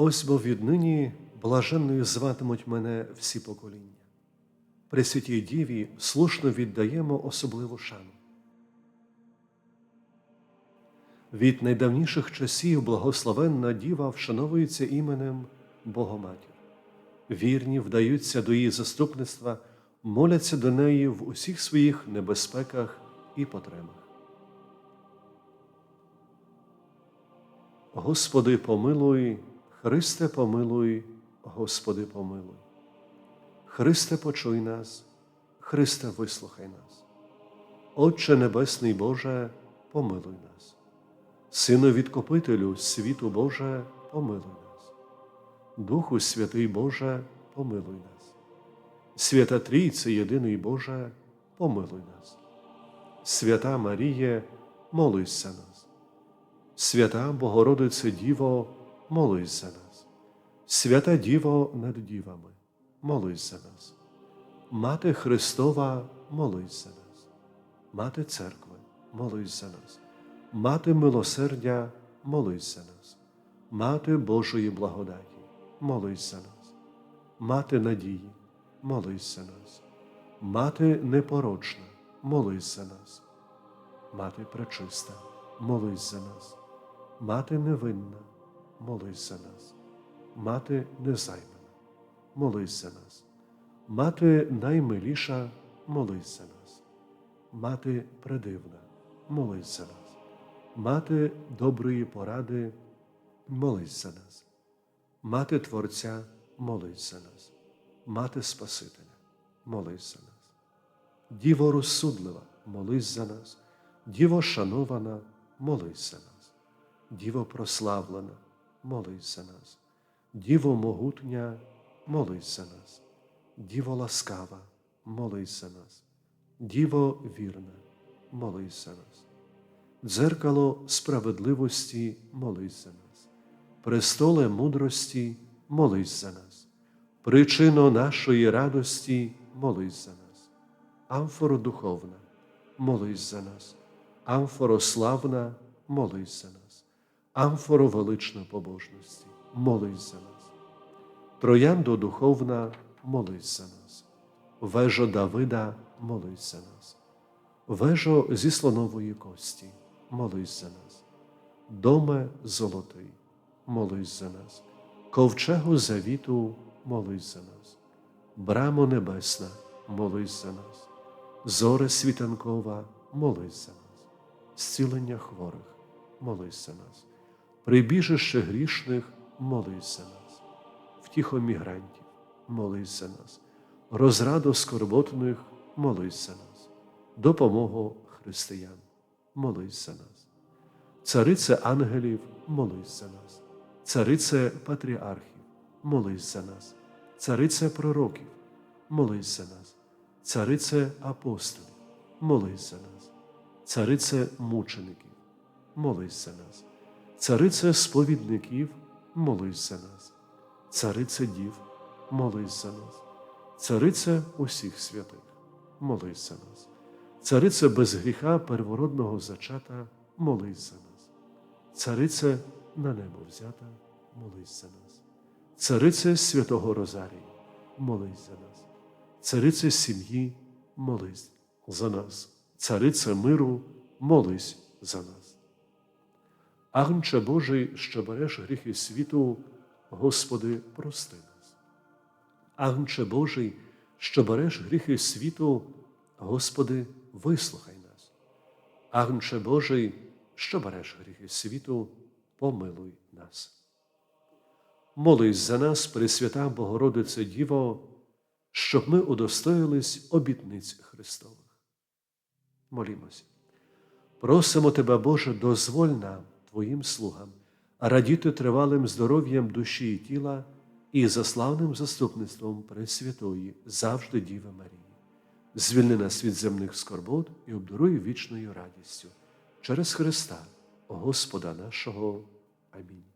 Ось бо віднині блаженною зватимуть мене всі покоління. Пресвятій Діві слушно віддаємо особливу шану. Від найдавніших часів благословенна діва вшановується іменем Богоматір. Вірні вдаються до її заступництва, моляться до неї в усіх своїх небезпеках і потребах. Господи, помилуй, Христе, помилуй, Господи, помилуй. Христе, почуй нас, Христе, вислухай нас. Отче Небесний Боже, помилуй нас. Сину відкупителю світу Боже, помилуй нас. Духу Святий Боже, помилуй нас. Свята Трійце, єдиний Боже, помилуй нас. Свята Маріє, молись за нас. Свята Богородице Діво, молись за нас. Свята Діво над дівами, молись за нас. Мати Христова, молись за нас. Мати Церкви, молись за нас. Мати милосердя, молись за нас. Мати Божої благодаті, молись за нас. Мати надії, молись за нас. Мати непорочна, молись за нас. Мати пречиста, молись за нас. Мати невинна, молись за нас. Мати незаймана, молись за нас. Мати наймиліша, молись за нас. Мати предивна, молись за нас. Мати доброї поради, молись за нас. Мати Творця, молись за нас. Мати Спасителя, молись за нас. Діво розсудлива, молись за нас. Діво шанована, молись за нас. Діво прославлена, молись за нас. Діво могутня, молись за нас. Діво ласкава, молись за нас. Діво вірна, молись за нас. Дзеркало справедливості, молись за нас. Престоле мудрості, молись за нас. Причино нашої радості, молись за нас. Амфоро духовна, молись за нас. Амфоро славна, молись за нас. Амфоро велична побожності, молись за нас. Трояндо духовна, молись за нас. Вежо Давида, молись за нас. Вежо зі слонової кості, молись за нас. Доме золотий, молись за нас. Ковчегу завіту, молись за нас. Брамо небесна, молись за нас. Зоре світанкова, молись за нас. Зцілення хворих, молись за нас. Прибіжище грішних, молись за нас. Втіхо мігрантів, молись за нас. Розраду скорботних, молись за нас. Допомогу християн, молись за нас. Царице ангелів, молись за нас. Царице патріархів, молись за нас. Царице пророків, молись за нас. Царице апостолів, молись за нас. Царице мучеників, молись за нас. Царице сповідників, молись за нас. Царице дів, молись за нас. Царице усіх святих, молись за нас. Царице без гріха первородного зачата, молись за нас. Царице на небо взята, молись за нас. Царице святого Розарія, молись за нас. Царице сім'ї, молись за нас. Царице миру, молись за нас. Агнче Божий, що береш гріхи світу, Господи, прости нас. Агнче Божий, що береш гріхи світу, Господи, вислухай нас. Агнче Божий, що береш гріхи світу, помилуй нас. Молись за нас, Пресвята Богородице Діво, щоб ми удостоїлись обітниць Христових. Молімося. Просимо Тебе, Боже, дозволь нам, Твоїм слугам, радіти тривалим здоров'ям душі і тіла і заславним заступництвом Пресвятої, завжди Діви Марії. Звільни нас від земних скорбот і обдаруй вічною радістю через Христа, Господа нашого. Амінь.